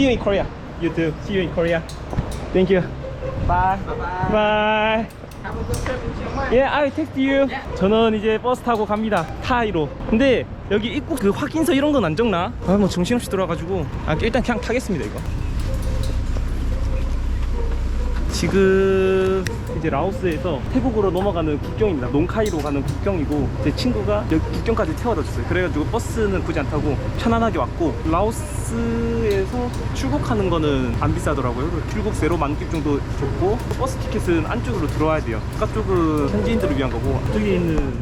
See you in Korea. You too. See you in Korea. Thank you. Bye. Bye. 예, I text you. 저는 이제 버스 타고 갑니다. 타이로. 근데 여기 입국 그 확인서 이런 건 안 적나? 아, 뭐 정신없이 들어와가지고. 아, 일단 그냥 타겠습니다, 이거. 지금 이제 라오스에서 태국으로 넘어가는 국경입니다. 농카이로 가는 국경이고 제 친구가 여기 국경까지 태워다 줬어요. 그래가지고 버스는 굳이 안 타고 편안하게 왔고 라오스에서 출국하는 거는 안 비싸더라고요. 출국세로 만급 정도 줬고 버스 티켓은 안쪽으로 들어와야 돼요. 바깥쪽은 현지인들을 위한 거고 안쪽에 있는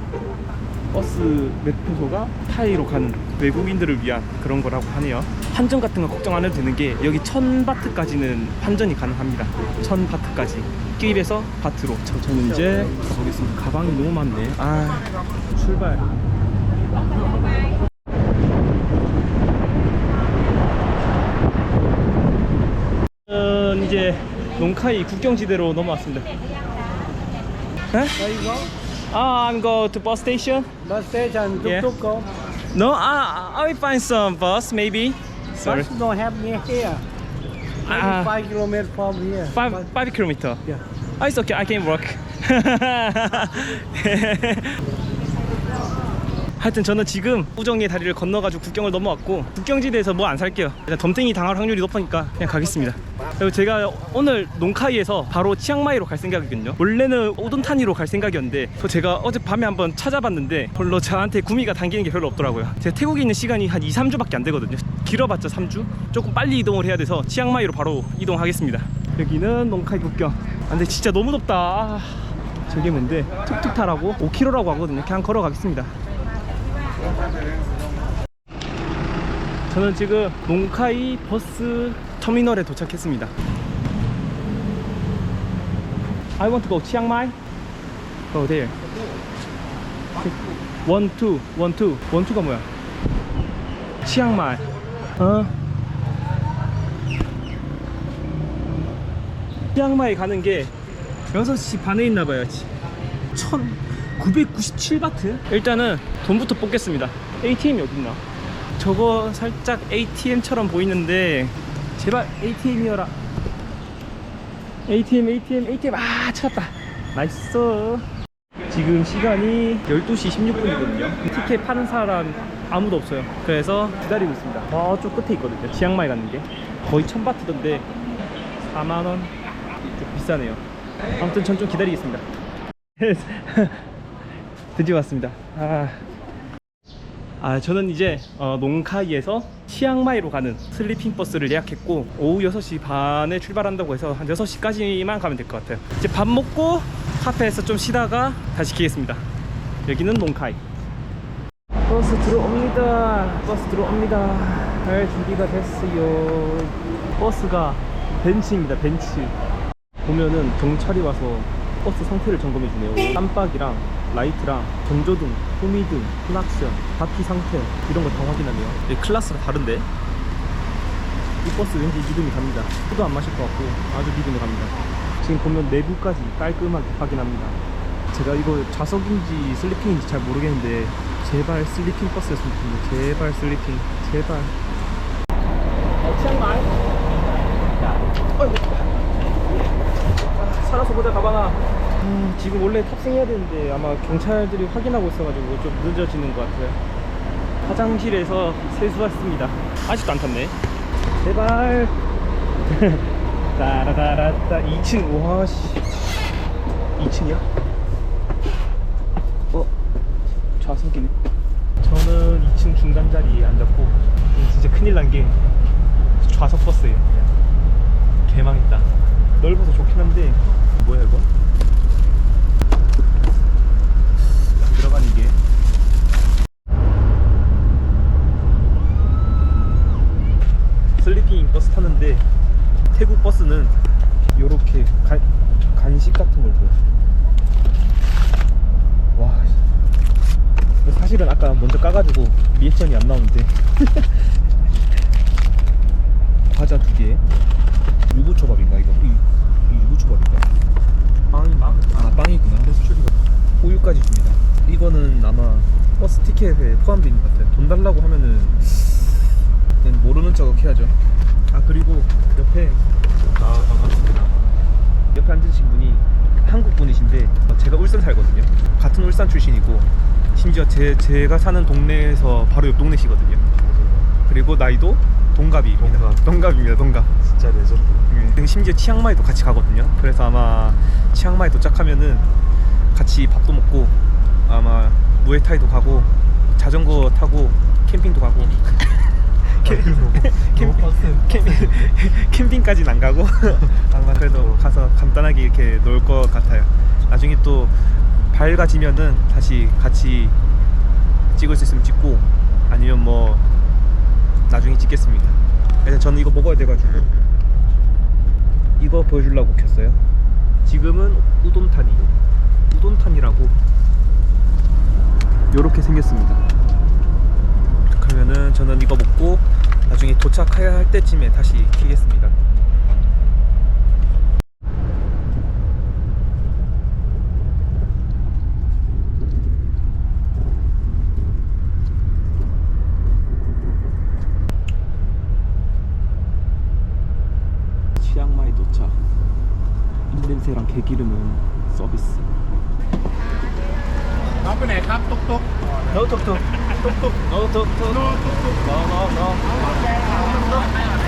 버스 매표소가 타이로 가는 외국인들을 위한 그런 거라고 하네요. 환전 같은 거 걱정 안 해도 되는 게 여기 1000바트까지는 환전이 가능합니다. 1000바트까지. 끼입에서 바트로. 저, 저는 이제 가보겠습니다. 가방이 너무 많네. 아, 출발. 이제 농카이 국경지대로 넘어왔습니다. 에? There you go. 아, I'm go to bus station. Bus station, tuk Yeah. tuk go. No, uh, I will find some bus maybe. Sorry. Bus don't have near here. Ah. five kilometers from here. Five five kilometer. Yeah. Oh, it's okay. I can walk. 하여튼 저는 지금 우정의 다리를 건너가지고 국경을 넘어왔고 국경지대에서 뭐 안 살게요. 일단 덤탱이 당할 확률이 높으니까 그냥 가겠습니다. 그리고 제가 오늘 농카이에서 바로 치앙마이로 갈 생각이거든요. 원래는 오돈타니로 갈 생각이었는데 또 제가 어제 밤에 한번 찾아봤는데 별로 저한테 구미가 당기는 게 별로 없더라고요. 제가 태국에 있는 시간이 한 2, 3주밖에 안 되거든요. 길어봤자 3주? 조금 빨리 이동을 해야 돼서 치앙마이로 바로 이동하겠습니다. 여기는 농카이 국경. 아, 근데 진짜 너무 덥다. 아, 저게 뭔데? 툭툭 타라고 5km라고 하거든요. 그냥 걸어가겠습니다. 저는 지금 농카이 버스 터미널에 도착했습니다. I want to go 치앙마이. Go there. One two, one two, one two가 뭐야? 치앙마이. 어? 치앙마이 가는 게 6시 반에 있나 봐요. 1997바트? 일단은 돈부터 뽑겠습니다. ATM이 어딨나? 저거 살짝 ATM처럼 보이는데 제발 ATM이어라. ATM, ATM, ATM. 아, 찾았다. 나이스. 지금 시간이 12시 16분이거든요. 티켓 파는 사람 아무도 없어요. 그래서 기다리고 있습니다. 저쪽 끝에 있거든요. 치앙마이 가는 게. 거의 1000바트던데 4만원. 좀 비싸네요. 아무튼 전 좀 기다리겠습니다. 드디어 왔습니다. 아, 아 저는 이제 어, 농카이에서 치앙마이로 가는 슬리핑 버스를 예약했고 오후 6시 반에 출발한다고 해서 한 6시까지만 가면 될 것 같아요. 이제 밥 먹고 카페에서 좀 쉬다가 다시 기겠습니다. 여기는 농카이. 버스 들어옵니다. 버스 들어옵니다. 잘 준비가 됐어요. 버스가 벤츠입니다. 벤츠. 보면은 경찰이 와서 버스 상태를 점검해 주네요. 깜빡이랑 라이트랑 전조등, 후미등, 플락션, 바퀴 상태 이런 거 다 확인하네요. 이 클래스가 다른데 이 버스 왠지 믿음이 갑니다. 술도 안 마실 것 같고 아주 믿음이 갑니다. 지금 보면 내부까지 깔끔하게 확인합니다. 제가 이거 좌석인지 슬리핑인지 잘 모르겠는데 제발 슬리핑 버스였으면 좋겠는데 제발 슬리핑 제발. 치앙마이. 어이구. 살아서 보자 가방아 아, 지금 원래 탑승해야 되는데 아마 경찰들이 확인하고 있어가지고 좀 늦어지는 것 같아요. 화장실에서 세수했습니다. 아직도 안 탔네. 제발. 따라따라따. 2층. 와씨. 2층이야? 어? 좌석이네. 저는 2층 중간 자리에 앉았고 진짜 큰일 난 게 좌석 버스예요. 개망했다. 넓어서 좋긴 한데 뭐야 이거? 안 들어가는 이게 슬리핑 버스 타는데 태국 버스는 요렇게 간, 간식 같은 걸 줘요 와 씨. 사실은 아까 먼저 까가지고 리액션이 안 나오는데 과자 두 개 유부초밥인가 이거? 이, 이 유부초밥인가? 빵이 빵? 아 빵이구나. 추리가 우유까지 줍니다. 이거는 아마 버스 티켓에 있는 것 같아요. 돈 달라고 하면은 모르는 척 해야죠. 아 그리고 옆에 앉으신 분이 한국 분이신데 어, 제가 울산 살거든요. 같은 울산 출신이고 심지어 제, 제가 사는 동네에서 바로 옆 동네시거든요. 그리고 나이도 동갑이입니다 동갑. 동갑입니다 동갑. 진짜 레전드. 네. 심지어 치앙마이도 같이 가거든요. 그래서 아마 치앙마이 도착하면은 같이 밥도 먹고 아마 무에타이도 가고 자전거 타고 캠핑도 가고. 캠, 캠, 캠, 캠핑까지는 안 가고 아마 그래도 가서 간단하게 이렇게 놀 것 같아요. 나중에 또 밝아지면은 다시 같이 찍을 수 있으면 찍고 아니면 뭐 나중에 찍겠습니다. 그래서 저는 이거 먹어야 돼가지고 이거 보여주려고 켰어요. 지금은 우돈탄이 우돈탄이라고 요렇게 생겼습니다. 그러면은 저는 이거 먹고 나중에 도착해야 할 때쯤에 다시 키겠습니다. 치앙마이 도착. 입냄새랑 개기름은 서비스. น้องไปไหนครับตุ๊กตุ๊ก No tuk tuk.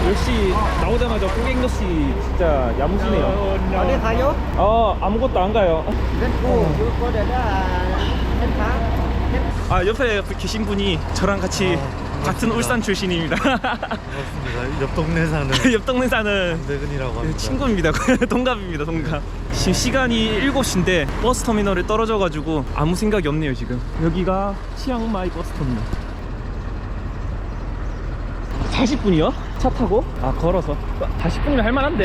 역시 나오자마자 고객 역시 진짜 야무지네요. 어디 가요? 어 아무것도 안 가요. 그리고 이거는 한파 아 옆에, 계신 분이 저랑 같이 아, 같은 울산 출신입니다. 반갑습니다. 옆 동네 사는 옆 동네 사는 안대근이라고 예, 합니다. 친구입니다. 동갑입니다. 동갑. 지금 시간이 7시인데 버스 터미널에 떨어져 가지고 아무 생각이 없네요, 지금. 여기가 치앙마이 버스 터미널. 40분이요? 차 타고? 아, 걸어서. 40분이면 할 만한데.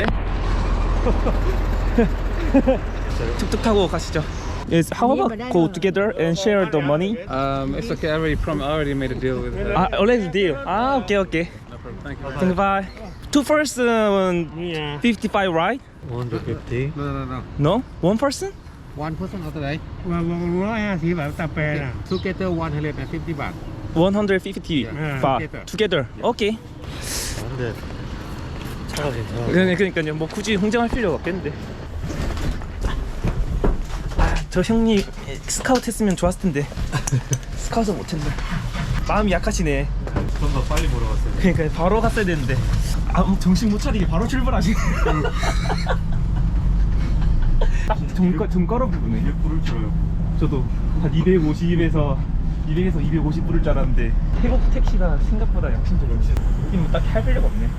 툭툭 타고 가시죠. Is how about go together and share the money? Um, it's okay. I already prom I already made a deal with. Uh, ah, I already deal. Ah, okay, okay. No problem. Thank you. Thank. Bye. Two first, uh, yeah. fifty-five, right? One hundred fifty. No, no, no. No, one person. One person after that. Well, one hundred and fifty. Together one hundred and fifty baht. One hundred fifty baht together. Okay. 안돼. 차라리. 그러니까요. 뭐 굳이 흥정할 필요가 없겠는데. 아, 저 형님 스카우트 했으면 좋았을 텐데. 스카우트 못했네. 마음이 약하시네. 좀 더 빨리 보러 갔어요. 그러니까 바로 갔어야 되는데. 아, 뭐 정신 못 차리게 바로 출발하시네. 등, 등 깔아 부르네. 이게 부를 줄 알고. 저도 한 250에서 200에서 250 부를 줄 알았는데 태국 택시가 생각보다 역신적이야. 여기 뭐 딱히 할 필요가 없네.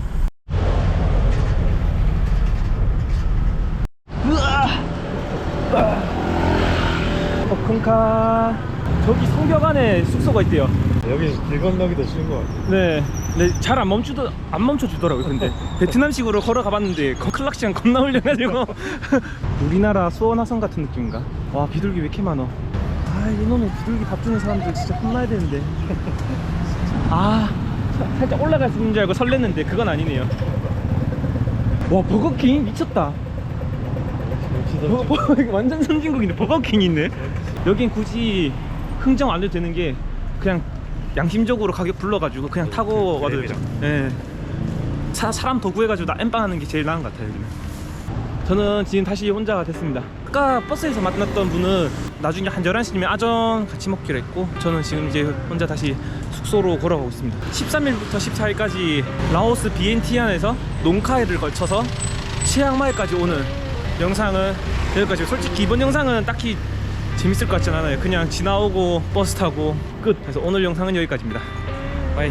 으아! 으 아! 버큰카 저기 성벽 안에 숙소가 있대요. 여기 길 건너기도 쉬운 것 같아요. 네. 근데 잘 안 멈추더 안 멈춰 주더라고요. 근데 베트남식으로 걸어가 봤는데 클락 시간 겁나 올려가지고 우리나라 수원화성 같은 느낌인가? 와 비둘기 왜 이렇게 많어? 아 이놈의 비둘기 밥 주는 사람들 진짜 혼나야 되는데. 아 사- 살짝 올라갈 수 있는 줄 알고 설렜는데 그건 아니네요. 와 버거킹 미쳤다. 버, 버, 완전 선진국인데 버거킹이 있네. 여긴 굳이 흥정 안 해도 되는 게 그냥 양심적으로 가격 불러가지고 그냥 타고 와도 되죠. 예. 사, 사람 더 구해가지고 나 엠빵 하는 게 제일 나은 것 같아요. 여기는. 저는 지금 다시 혼자가 됐습니다. 아까 버스에서 만났던 분은 나중에 한 11시면 아전 같이 먹기로 했고 저는 지금 이제 혼자 다시 숙소로 걸어가고 있습니다. 13일부터 14일까지 라오스 비엔티안에서 농카이를 걸쳐서 치앙마이까지 오는 영상은 여기까지 솔직히 이번 영상은 딱히 재밌을 것 같진 않아요. 그냥 지나오고 버스 타고 끝. 그래서 오늘 영상은 여기까지입니다. 바이